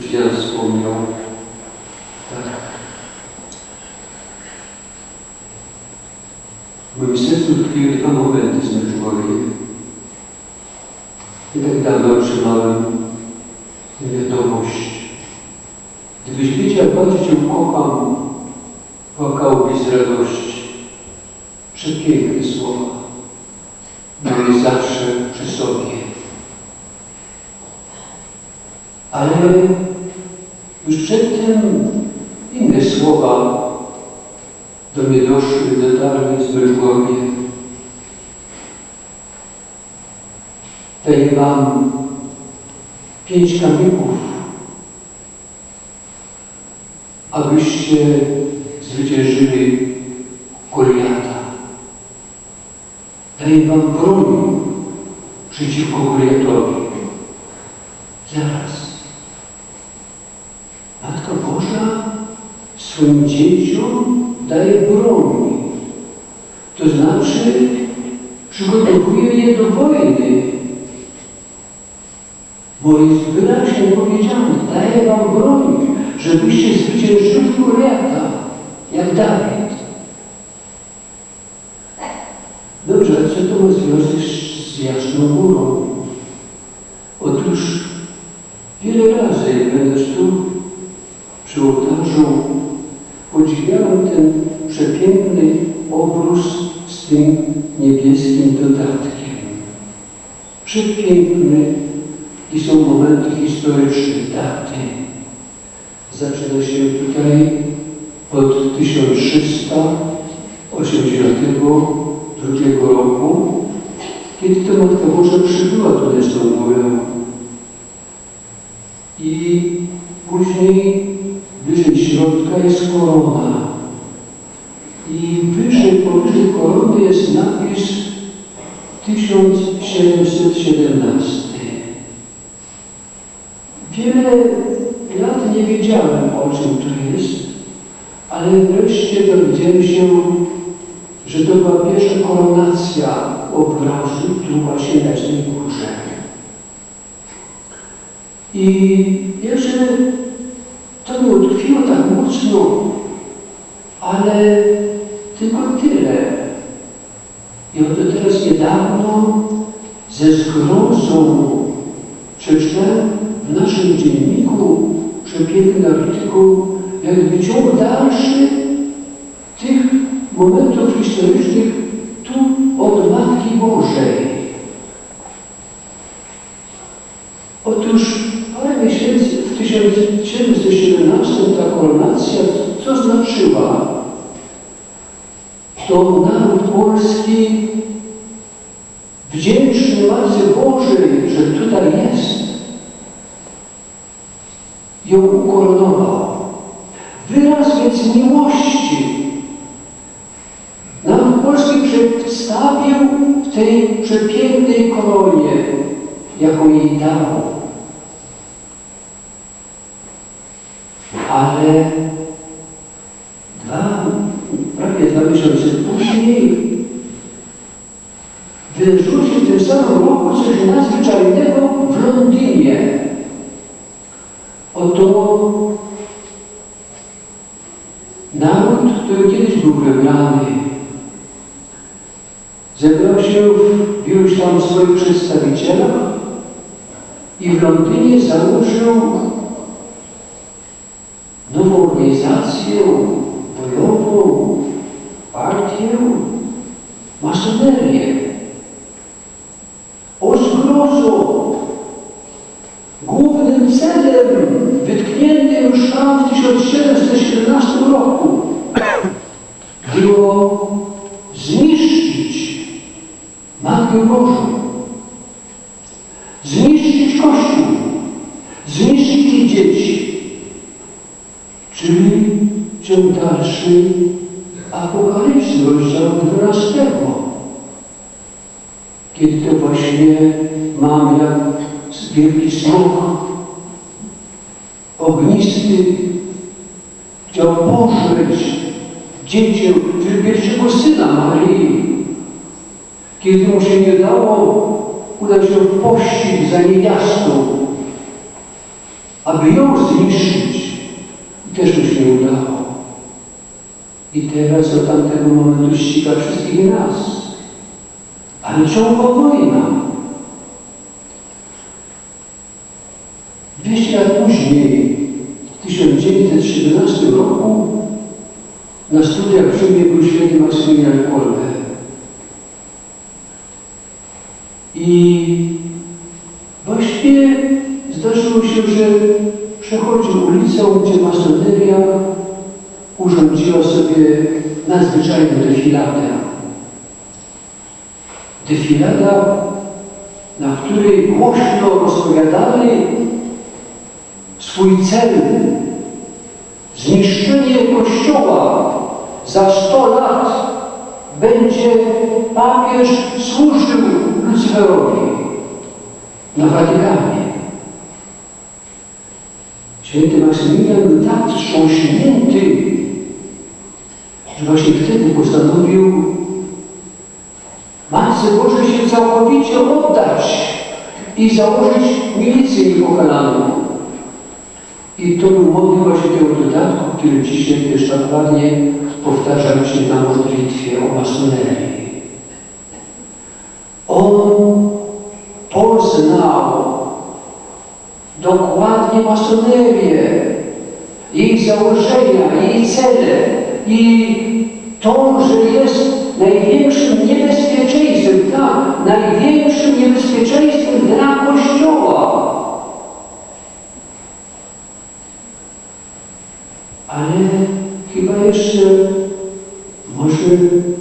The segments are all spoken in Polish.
Ja wspomniał. Tak. W moim sercu tkwiły dwa momenty z Medjugorje. Nie tak dawno otrzymałem wiadomość. Gdybyś wiedział, jak Cię kocham, płakałbyś z radości. Przepiękne słowa. Były zawsze przy sobie. Ale przedtem inne słowa do mnie doszły, dotarły z Belgornie. Daję Wam pięć kamyków, abyście zwyciężyli Goliata. Daję Wam broń przeciwko Goliatowi. Zaraz. Matka Boża swoim dzieciom daje broń. To znaczy przygotowuje je do wojny. Bo jest wyraźnie powiedziane, daje wam broń, żebyście zwyciężyli Goliata, jak Dawid. Dobrze, a co to ma związek z Jasną Górą? Otóż wiele razy, będąc tu przy ołtarzu, ten przepiękny obrus z tym niebieskim dodatkiem. Przepiękny i są momenty historyczne, daty. Zaczyna się tutaj od 1382 roku, kiedy to Matka Boża przybyła tu na tą. I później wyżej środka jest korona. I wyżej, powyżej korony jest napis 1717. Wiele lat nie wiedziałem, o czym to jest, ale wreszcie dowiedziałem się, że to była pierwsza koronacja obrazu tu właśnie na tej górze. I jeszcze to mi utkwiło tak mocno, ale tylko tyle. I oto teraz niedawno ze zgrozą przeczytałem w naszym dzienniku przepięknym artykuł jakby ciąg dalszy tych momentów historycznych tu od Matki Bożej. Otóż parę miesięcy w 1717 ta koronacja co znaczyła? To naród polski wdzięczny Matce Bożej, że tutaj jest, ją ukoronował. Wyraz więc miłości naród polski przedstawił w tej przepięknej koronie, jaką jej dał. Ale naród, który kiedyś był wybrany, zebrał się w iluś tam swoich przedstawicielach i w Londynie założył nową organizację bojową, partię, masonerię. Matkę Bożą, zniszczyć Kościół, zniszczyć dzieci, czyli ciąg dalszy Apokalipsy rozdziału 12, kiedy to właśnie mam jak wielki smok ognisty chciał pożreć dziecię, czyli pierwszego syna Maryi. Kiedy mu się nie dało, udał się w pościg za niewiastą, aby ją zniszczyć. I też mu się udało. I teraz od tamtego momentu ściga wszystkich nas. Ale ciągła wojna. 200 lat później, w 1917 roku, na studiach w Rzymie był święty Maksymilian Kolbe. I właśnie zdarzyło się, że przechodził ulicą, gdzie masoneria urządziła sobie nadzwyczajną defiladę. Defilada, na której głośno rozpowiadali swój cel zniszczenie Kościoła. Za 100 lat będzie papież służył Lucyferowi na Watykanie. Święty Maksymilian był tak wstrząśnięty, że właśnie wtedy postanowił Matce Bożej się całkowicie oddać i założyć milicję niepokalaną. I to był motyw właśnie tego dodatku, który dzisiaj tak ładnie powtarzam się na modlitwie o masonerii. On poznał dokładnie masonerię, jej założenia, jej cele i to, że jest największym niebezpieczeństwem, jeszcze może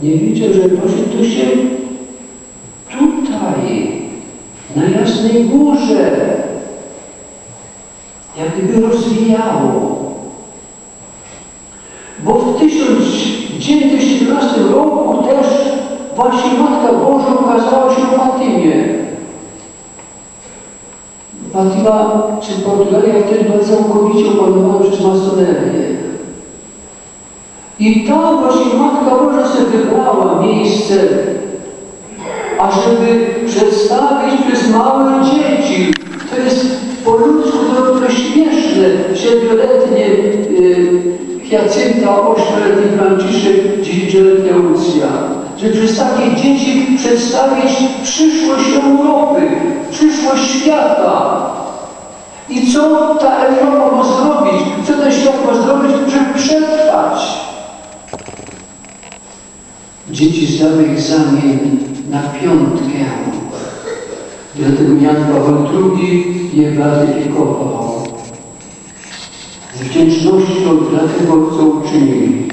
nie widzę, że właśnie to się tutaj, na Jasnej Górze, jak gdyby rozwijało. Bo w 1917 roku też właśnie Matka Boża ukazała się w Fatymie. Fatima czy Portugalia wtedy była całkowicie opanowana przez masonerię. I tam właśnie Matka Boża sobie wybrała miejsce, ażeby przedstawić przez małe dzieci. To jest po ludzku to, to śmieszne, siedmioletnie Hiacynta, ośmioletni Franciszek, dziesięcioletnia Lucja. Że przez takie dzieci przedstawić przyszłość Europy, przyszłość świata. I co ta Europa ma zrobić? Co ten świat ma zrobić, żeby przetrwać? Dzieci zdały egzamin na piątkę. Dlatego Jan Paweł II je beatyfikował. Z wdzięcznością dla tego, co uczynili.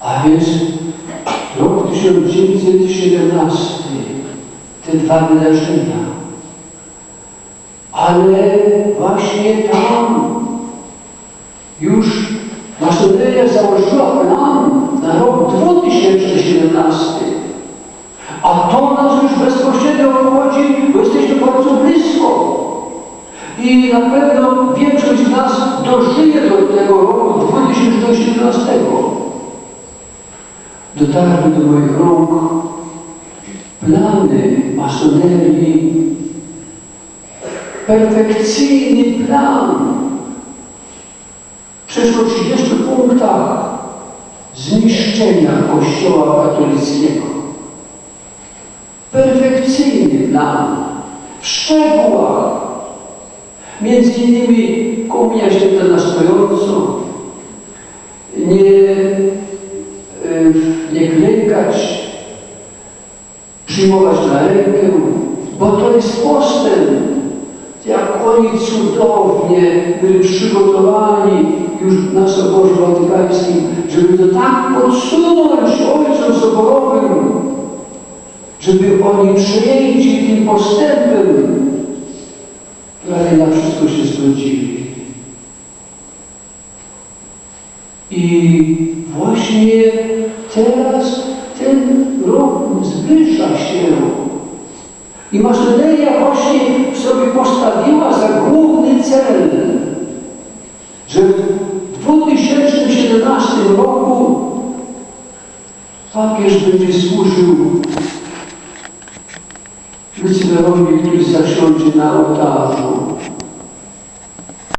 A więc rok 1917, te dwa wydarzenia. Ale właśnie I na pewno większość z nas dożyje do tego roku 2017. Dotarły do moich rąk plany masonerii, perfekcyjny plan. Przeszło 30 punktach zniszczenia Kościoła katolickiego. Perfekcyjny plan. W szczegółach. Między innymi komunia święta na stojąco. Nie, e, nie klękać. Przyjmować na rękę. Bo to jest postęp. Jak oni cudownie byli przygotowani już na Soborze Watykańskim, żeby to tak podsunąć Ojcom Soborowym, żeby oni przejęci tym postępem prawie na wszystko się zgodzili. I właśnie teraz ten rok zbliża się i masoneria właśnie sobie postawiła za główny cel, że w 2017 roku papież będzie służył Lucyferowi, który zasiądzie na ołtarzu.